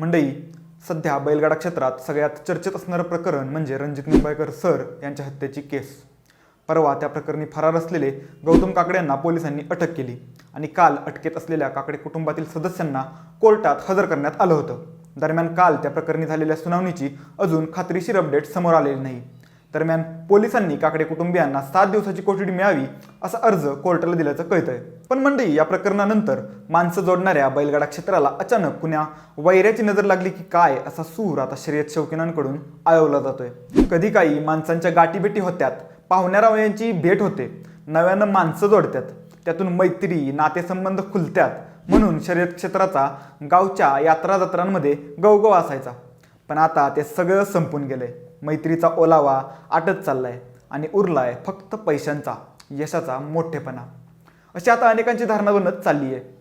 मंडई सध्या बैलगाडा क्षेत्रात सगळ्यात चर्चेत असणारं प्रकरण म्हणजे रणजित निंबाळकर सर यांच्या हत्येची केस. परवा त्या प्रकरणी फरार असलेले गौतम काकडे यांना पोलिसांनी अटक केली आणि काल अटकेत असलेल्या काकडे कुटुंबातील सदस्यांना कोर्टात हजर करण्यात आलं होतं. दरम्यान काल त्या प्रकरणी झालेल्या सुनावणीची अजून खात्रीशीर अपडेट समोर आलेली नाही. दरम्यान पोलिसांनी काकडे कुटुंबियांना सात दिवसाची कोठडी मिळावी असा अर्ज कोर्टाला दिल्याचं कळतंय. पण मंडई या प्रकरणानंतर माणसं जोडणाऱ्या बैलगाडा क्षेत्राला अचानक कुण्या वैऱ्याची नजर लागली की काय असा सूर आता शर्यत शौकीनांकडून आळवला जातोय. कधी काही माणसांच्या गाठीभेटी होत्यात पाहुण्यारावयांची भेट होते. नव्यानं माणसं जोडतात त्यातून मैत्री नातेसंबंध खुलत्यात म्हणून शर्यत क्षेत्राचा गावच्या यात्रा जत्रांमध्ये गवगव असायचा. पण आता ते सगळं संपून गेलंय. मैत्रीचा ओलावा आटत चाललाय आणि उरलाय फक्त पैशांचा यशाचा मोठेपणा. अशी आता अनेकांची धारणा बनत चालली आहे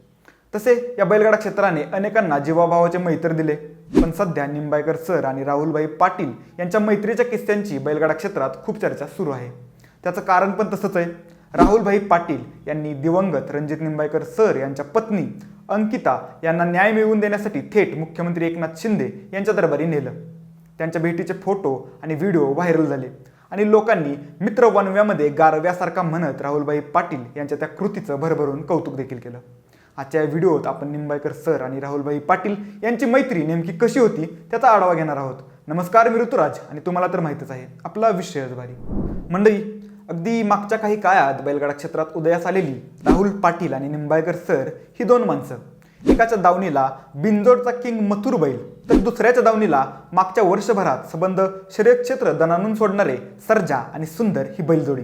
तसे या बैलगाडा क्षेत्राने अनेकांना जीवाभावाचे मैत्र दिले. पण सध्या निंबाळकर सर आणि राहुलभाई पाटील यांच्या मैत्रीच्या किस्स्यांची बैलगाडा क्षेत्रात खूप चर्चा सुरू आहे. त्याचं कारण पण तसंच आहे. राहुलभाई पाटील यांनी दिवंगत रणजित निंबाळकर सर यांच्या पत्नी अंकिता यांना न्याय मिळवून देण्यासाठी थेट मुख्यमंत्री एकनाथ शिंदे यांच्या दरबारी नेलं. त्यांच्या भेटीचे फोटो आणि व्हिडिओ व्हायरल झाले. आणि लोकांनी मित्र वनव्यामध्ये गारव्यासारखा म्हणत राहुलबाई पाटील यांच्या त्या कृतीचं भरभरून कौतुक देखील केलं. आजच्या या व्हिडिओत आपण निंबाळकर सर आणि राहुलबाई पाटील यांची मैत्री नेमकी कशी होती त्याचा आढावा घेणार आहोत. नमस्कार मी ऋतुराज आणि तुम्हाला तर माहितच आहे आपला विषय भारी. मंडळी अगदी मागच्या काही काळात बैलगाडा क्षेत्रात उदयास आलेली राहुल पाटील आणि निंबाळकर सर ही दोन माणसं. एकाच्या दावणीला बिंजोडचा किंग मथुर बैल तर दुसऱ्याच्या दावणीला मागच्या वर्षभरात संबंध शर्यत क्षेत्र दणानून सोडणारे सर्जा आणि सुंदर ही बैलजोडी.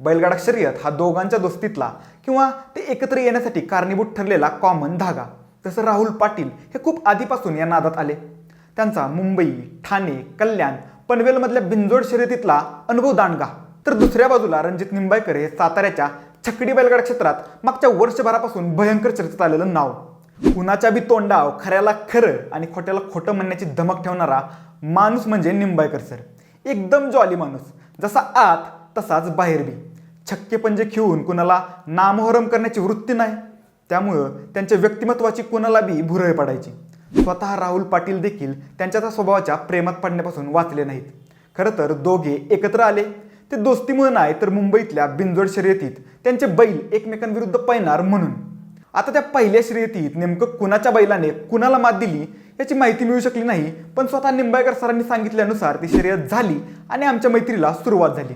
बैलगाडा शर्यत हा दोघांच्या दोस्तीतला किंवा ते एकत्र येण्यासाठी कारणीभूत ठरलेला कॉमन धागा. तसं राहुल पाटील हे खूप आधीपासून या नादात आले. त्यांचा मुंबई ठाणे कल्याण पनवेलमधल्या बिंजोड शर्यतीतला अनुभव दांडगा. तर दुसऱ्या बाजूला रणजित निंबाळकर हे साताऱ्याच्या छकडी बैलगाडा क्षेत्रात मागच्या वर्षभरापासून भयंकर चर्चेत आलेलं नाव. कुणाच्या बी तोंडाव खऱ्याला खरं आणि खोट्याला खोटं म्हणण्याची धमक ठेवणारा माणूस म्हणजे निंबाळकर सर. एकदम जॉली माणूस. जसा आत तसाच बाहेर बी. छक्के पंजे खिळून कुणाला नामोहरम करण्याची वृत्ती नाही. त्यामुळं त्यांच्या व्यक्तिमत्वाची कुणाला बी भुरळ पडायची. स्वतः राहुल पाटील देखील त्यांच्या त्या स्वभावाच्या प्रेमात पडण्यापासून वाचले नाहीत. खरं तर दोघे एकत्र आले. ते दोस्तीमुळे नाही तर मुंबईतल्या बिंजोड शर्यतीत त्यांचे बैल एकमेकांविरुद्ध पैणार म्हणून. आता त्या पहिल्या शर्यतीत नेमकं कुणाच्या बैलाने कुणाला मात दिली याची माहिती मिळू शकली नाही पण स्वतः निंबाळकर सरांनी सांगितल्यानुसार ती शर्यत झाली आणि आमच्या मैत्रीला सुरुवात झाली.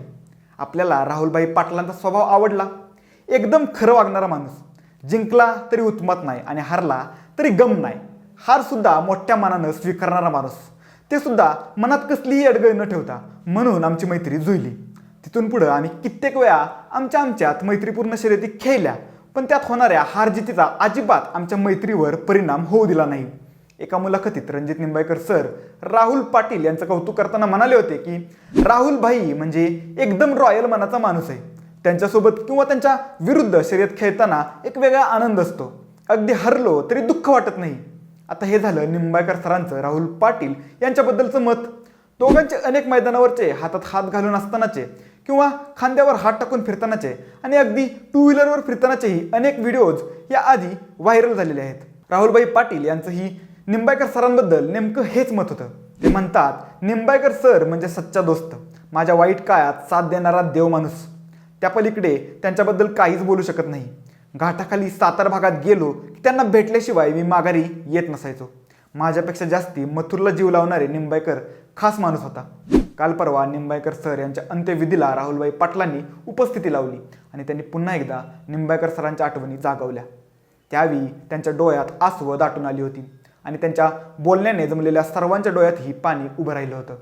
आपल्याला राहुलभाई पाटलांचा स्वभाव आवडला. एकदम खरं वागणारा माणूस. जिंकला तरी उत्मत नाही आणि हारला तरी गम नाही. हारसुद्धा मोठ्या मनानं स्वीकारणारा माणूस. ते सुद्धा मनात कसलीही अडगळ न ठेवता म्हणून आमची मैत्री जुळली. तिथून पुढं आम्ही कित्येक वेळा आमच्या आमच्यात मैत्रीपूर्ण शर्यती खेळल्या. पण त्यात होणाऱ्या हारजितीचा अजिबात आमच्या मैत्रीवर परिणाम होऊ दिला नाही. एका मुलाखतीत रणजित निंबाळकर सर राहुल पाटील यांचं कौतुक करताना म्हणाले होते की राहुल भाई म्हणजे एकदम रॉयल मनाचा माणूस आहे. त्यांच्यासोबत किंवा त्यांच्या विरुद्ध शर्यत खेळताना एक वेगळा आनंद असतो. अगदी हरलो तरी दुःख वाटत नाही. आता हे झालं निंबाळकर सरांचं राहुल पाटील यांच्याबद्दलचं मत. दोघांचे अनेक मैदानावरचे हातात हात घालून असतानाचे किंवा खांद्यावर हात टाकून फिरतानाचे आणि अगदी टू व्हीलरवर फिरतानाचेही अनेक व्हिडिओज या आधी व्हायरल झालेले आहेत. राहुलभाई पाटील यांचंही निंबाळकर सरांबद्दल नेमकं हेच मत होतं. ते म्हणतात निंबाळकर सर म्हणजे सच्चा दोस्त. माझ्या वाईट काळात साथ देणारा देव माणूस. त्या पलीकडे त्यांच्याबद्दल काहीच बोलू शकत नाही. घाटाखाली सातार भागात गेलो की त्यांना भेटल्याशिवाय मी माघारी येत नसायचो. माझ्यापेक्षा जास्ती मथुरला जीव लावणारे निंबाळकर खास माणूस होता. काल परवा निंबाळकर सर यांच्या अंत्यविधीला राहुलबाई पाटलांनी उपस्थिती लावली आणि त्यांनी पुन्हा एकदा निंबाळकर सरांच्या आठवणी जागवल्या. त्यावेळी त्यांच्या डोळ्यात आसवं दाटून आली होती आणि त्यांच्या बोलण्याने जमलेल्या सर्वांच्या डोळ्यातही पाणी उभं राहिलं होतं.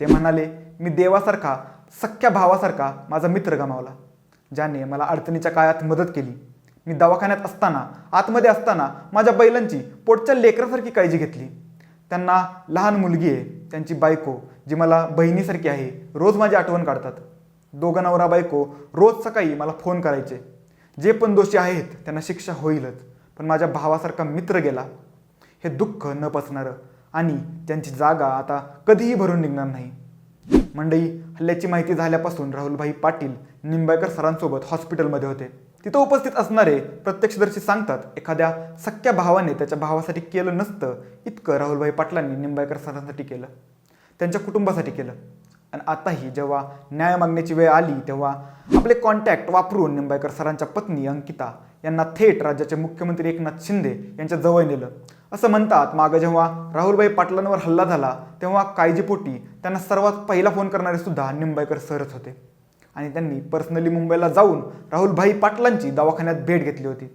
ते म्हणाले मी देवासारखा सख्ख्या भावासारखा माझा मित्र गमावला ज्याने मला अडचणीच्या काळात मदत केली. मी दवाखान्यात असताना आतमध्ये असताना माझ्या बैलांची पोटच्या लेकरासारखी काळजी घेतली. त्यांना लहान मुलगी आहे त्यांची बायको जी मला बहिणीसारखी आहे रोज माझी आठवण काढतात. दोघं नवरा बायको रोज सकाळी मला फोन करायचे. जे पण दोषी आहेत त्यांना शिक्षा होईलच पण माझ्या भावासारखा मित्र गेला. हे दुःख न पसणारं आणि त्यांची जागा आता कधीही भरून निघणार नाही. मंडई हल्ल्याची माहिती झाल्यापासून राहुलभाई पाटील निंबाळकर सरांसोबत हॉस्पिटलमध्ये होते. तिथं उपस्थित असणारे प्रत्यक्षदर्शी सांगतात एखाद्या सख्या भावाने त्याच्या भावासाठी केलं नसतं इतकं राहुलभाई पाटलांनी निंबाळकर सरांसाठी केलं. त्यांच्या कुटुंबासाठी केलं. आणि आताही जेव्हा न्याय मागण्याची वेळ आली तेव्हा आपले कॉन्टॅक्ट वापरून निंबाळकर सरांच्या पत्नी अंकिता यांना थेट राज्याचे मुख्यमंत्री एकनाथ शिंदे यांच्या जवळ नेलं. असं म्हणतात मागं जेव्हा राहुलभाई पाटलांवर हल्ला झाला तेव्हा काळजीपोटी त्यांना सर्वात पहिला फोन करणारे सुद्धा निंबाळकर सरच होते. आणि त्यांनी पर्सनली मुंबईला जाऊन राहुलभाई पाटलांची दवाखान्यात भेट घेतली होती.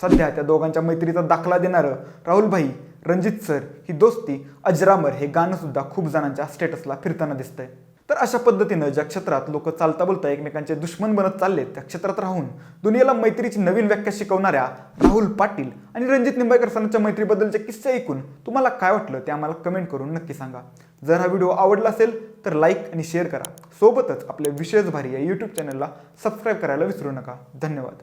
सध्या त्या दोघांच्या मैत्रीचा दाखला देणारं राहुलभाई रणजित सर ही दोस्ती अजरामर हे गाणं सुद्धा खूप जणांच्या स्टेटसला फिरताना दिसतंय. तर अशा पद्धतीनं ज्या क्षेत्रात लोक चालता बोलता एकमेकांचे दुश्मन बनत चाललेत त्या क्षेत्रात राहून दुनियेला मैत्रीची नवीन व्याख्या शिकवणाऱ्या राहुल पाटील आणि रणजित निंबाळकर सरांच्या मैत्रीबद्दलचे किस्से ऐकून तुम्हाला काय वाटलं ते आम्हाला कमेंट करून नक्की सांगा. जर हा व्हिडिओ आवडला असेल तर लाईक आणि शेअर करा. सोबतच आपल्या विशेष भारी या यूट्यूब चॅनलला सबस्क्राईब करायला विसरू नका. धन्यवाद.